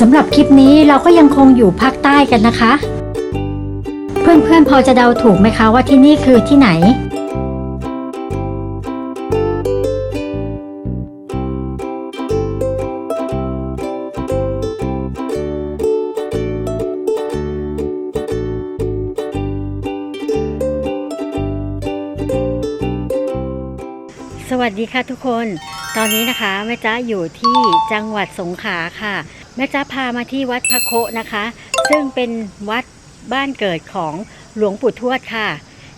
สำหรับคลิปนี้เราก็ยังคงอยู่ภาคใต้กันนะคะ เพื่อนๆพอจะเดาถูกไหมคะว่าที่นี่คือที่ไหน สวัสดีค่ะทุกคน ตอนนี้นะคะแม่จ้าอยู่ที่จังหวัดสงขลาค่ะ แม่จ้าพามาที่วัดพระโคะนะคะ ซึ่งเป็นวัดบ้านเกิดของหลวงปู่ทวดค่ะ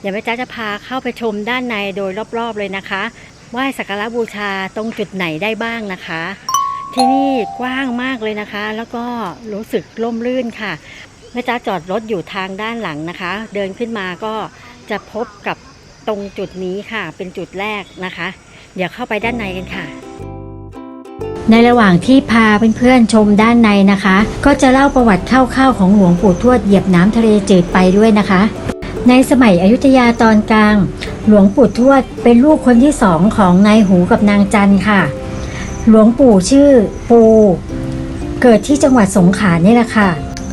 เดี๋ยวแม่จ้าจะพาเข้าไปชมด้านในโดยรอบๆเลยนะคะไหว้สักการะบูชาตรงจุดไหนได้บ้างนะคะ ที่นี่กว้างมากเลยนะคะ แล้วก็รู้สึกร่มรื่นค่ะแม่จ้าจอดรถอยู่ทางด้านหลังนะคะ เดินขึ้นมาก็จะพบกับตรงจุดนี้ค่ะ เป็นจุดแรกนะคะ เดี๋ยวเข้าไปด้านในกันค่ะ ในระหว่างที่พาเพื่อนๆชมด้านในนะคะ ก็จะเล่าประวัติคร่าวๆของหลวงปู่ทวดเหยียบน้ำทะเลจืดไปด้วยนะคะ ในสมัยอยุธยาตอนกลาง หลวงปู่ทวดเป็นลูกคนที่สองของนายหูกับนางจันค่ะ หลวงปู่ชื่อปูเกิดที่จังหวัดสงขลานี่แหละค่ะ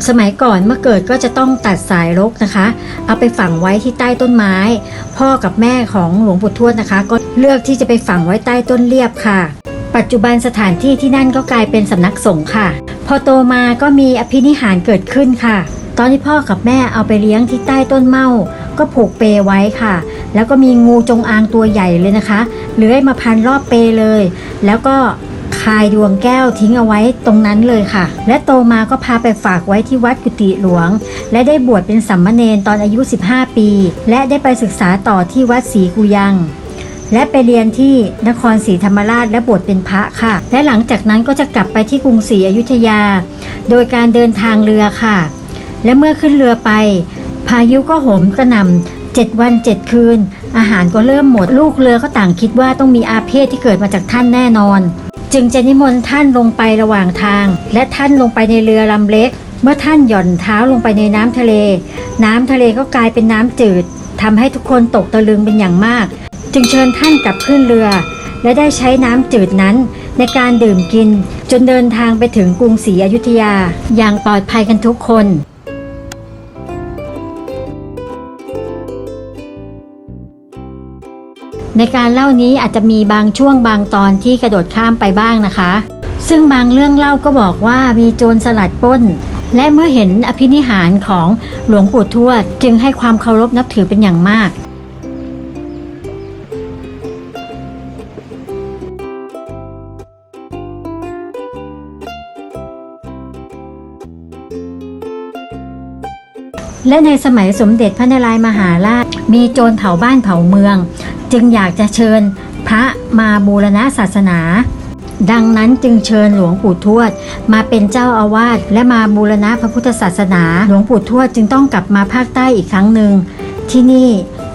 สมัยก่อนเมื่อเกิดก็จะต้องตัดสายรกนะคะ เอาไปฝังไว้ที่ใต้ต้นไม้ พ่อกับแม่ของหลวงปู่ทวดนะคะ ก็เลือกที่จะไปฝังไว้ใต้ต้นเลียบค่ะ ปัจจุบันสถานที่ที่นั่นก็กลายเป็นสำนักสงฆ์ค่ะ พอโตมาก็มีอภินิหารเกิดขึ้นค่ะ ตอนที่พ่อกับแม่เอาไปเลี้ยงที่ใต้ต้นเมาก็ผูกเปลไว้ค่ะ แล้วก็มีงูจงอางตัวใหญ่เลยนะคะเลื้อยมาพันรอบเปเลย แล้วก็คายดวงแก้วทิ้งเอาไว้ตรงนั้นเลยค่ะ และโตมาก็พาไปฝากไว้ที่วัดกุฏิหลวง และได้บวชเป็นสัมมเนนตอนอายุ 15 ปี และได้ไปศึกษาต่อที่วัดศรีกุยัง และไปเรียนที่นครศรีธรรมราชและบวชเป็นพระค่ะ และหลังจากนั้นก็จะกลับไปที่กรุงศรีอยุธยา โดยการเดินทางเรือค่ะ และเมื่อขึ้นเรือไป พายุก็โหมกระหน่ำเจ็ดวันเจ็ดคืน อาหารก็เริ่มหมดลูกเรือก็ต่างคิดว่าต้องมีอาเพศที่เกิดมาจากท่านแน่นอน จึงจะนิมนต์ท่านลงไประหว่างทาง และท่านลงไปในเรือลำเล็ก เมื่อท่านหย่อนเท้าลงไปในน้ำทะเล น้ำทะเลก็กลายเป็นน้ำจืดทำให้ทุกคนตกตะลึงเป็นอย่างมาก จึงเชิญท่านกลับขึ้นเรือ และได้ใช้น้ำจืดนั้น ในการดื่มกินจนเดินทางไปถึงกรุงศรีอยุธยา อย่างปลอดภัยกันทุกคนในการเล่านี้อาจจะมีบางช่วงบางตอนที่กระโดดข้ามไปบ้างนะคะ ซึ่งบางเรื่องเล่าก็บอกว่ามีโจรสลัดป้น และเมื่อเห็นอภินิหารของหลวงปู่ทวด จึงให้ความเคารพนับถือเป็นอย่างมาก และในสมัยสมเด็จพระนารายมหาราช มีโจรเผาบ้านเผาเมือง จึงอยากจะเชิญพระมาบูรณะศาสนา ดังนั้นจึงเชิญหลวงปู่ทวด มาเป็นเจ้าอาวาสและมาบูรณะพระพุทธศาสนา หลวงปู่ทวดจึงต้องกลับมาภาคใต้อีกครั้งหนึ่งที่นี่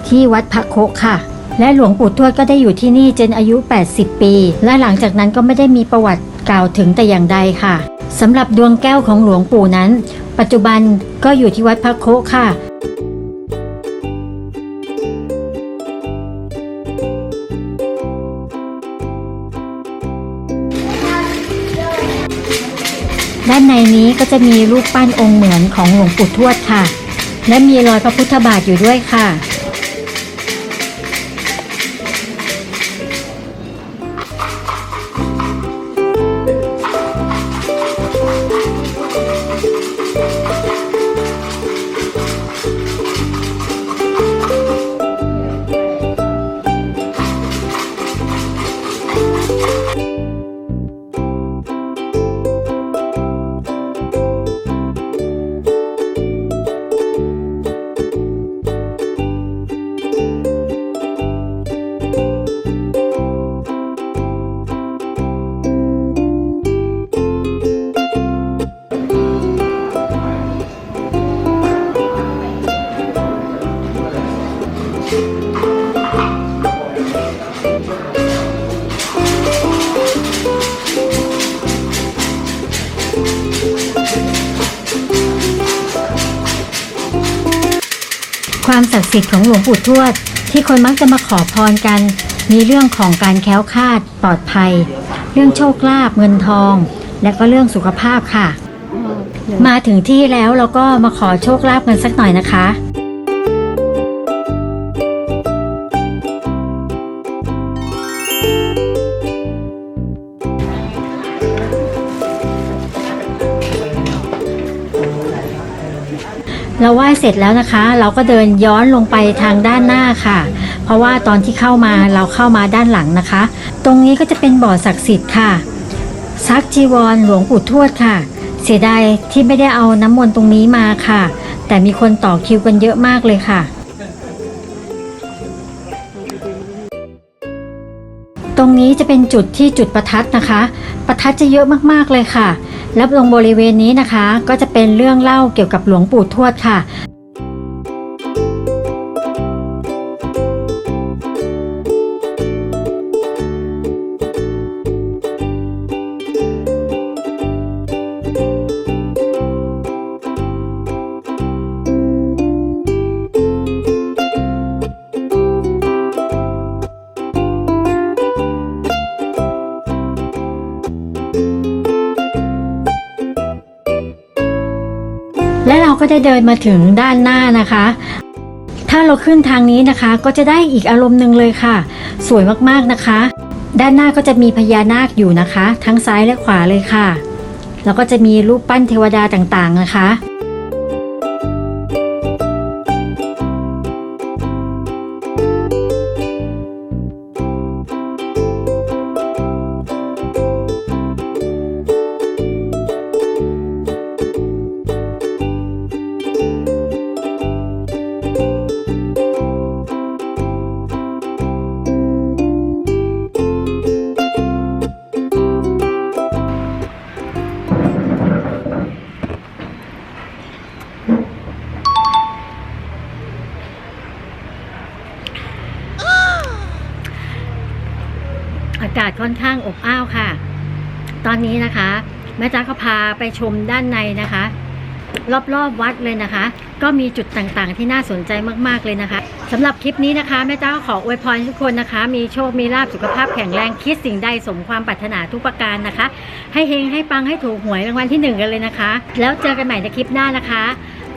ที่วัดพระโคค่ะ และหลวงปู่ทวดก็ได้อยู่ที่นี่จนอายุ 80 ปี และหลังจากนั้นก็ไม่ได้มีประวัติกล่าวถึงแต่อย่างใดค่ะสำหรับดวงแก้วของหลวงปู่นั้น ปัจจุบันก็อยู่ที่วัดพระโคค่ะด้านในนี้ก็จะมีรูปปั้นองค์เหมือนของหลวงปู่ทวดค่ะ และมีรอยพระพุทธบาทอยู่ด้วยค่ะ ความศักดิ์สิทธิ์ของหลวงปู่ทวด ที่คนมักจะมาขอพรกัน มีเรื่องของการแคล้วคลาดปลอดภัย เรื่องโชคลาภเงินทอง และก็เรื่องสุขภาพค่ะ มาถึงที่แล้วเราก็มาขอโชคลาภกันสักหน่อยนะคะ เสร็จแล้วนะคะ เราก็เดินย้อนลงไปทางด้านหน้าค่ะ เพราะว่าตอนที่เข้ามาเราเข้ามาด้านหลังนะคะ ตรงนี้ก็จะเป็นบ่อศักดิ์สิทธิ์ค่ะซักจีวรหลวงปู่ทวดค่ะ เสียดายที่ไม่ได้เอาน้ำมนต์ตรงนี้มาค่ะ แต่มีคนต่อคิวกันเยอะมากเลยค่ะ ตรงนี้จะเป็นจุดที่จุดประทัดนะคะ ประทัดจะเยอะมากๆเลยค่ะ แล้วตรงบริเวณนี้นะคะ ก็จะเป็นเรื่องเล่าเกี่ยวกับหลวงปู่ทวดค่ะ ก็ได้เดินมาถึงด้านหน้านะคะ ถ้าเราขึ้นทางนี้นะคะ ก็จะได้อีกอารมณ์หนึ่งเลยค่ะ สวยมากๆนะคะ ด้านหน้าก็จะมีพญานาคอยู่นะคะ ทั้งซ้ายและขวาเลยค่ะ แล้วก็จะมีรูปปั้นเทวดาต่างๆนะคะากาศค่อนข้างอบอ้าวค่ะ ตอนนี้นะคะ แม่จ้าก็พาไปชมด้านในนะคะ รอบๆวัดเลยนะคะ ก็มีจุดต่างๆ ที่น่าสนใจมากๆเลยนะคะสำหรับคลิปนี้นะคะแม่จ้าก็ขออวยพรทุกคนนะคะ มีโชคมีลาภสุขภาพแข็งแรงคิดสิ่งใดสมความปรารถนาทุกประการนะคะ ให้เฮงให้ปังให้ถูกหวยรางวัลที่หนึ่งกันเลยนะคะ แล้วเจอกันใหม่ในคลิปหน้านะคะ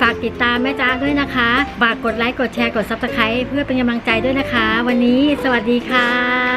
ฝากติดตามแม่จ้าด้วยนะคะ ฝากกดไลค์ กดแชร์ กดซับสไครต์เพื่อเป็นกำลังใจด้วยนะคะ วันนี้สวัสดีค่ะ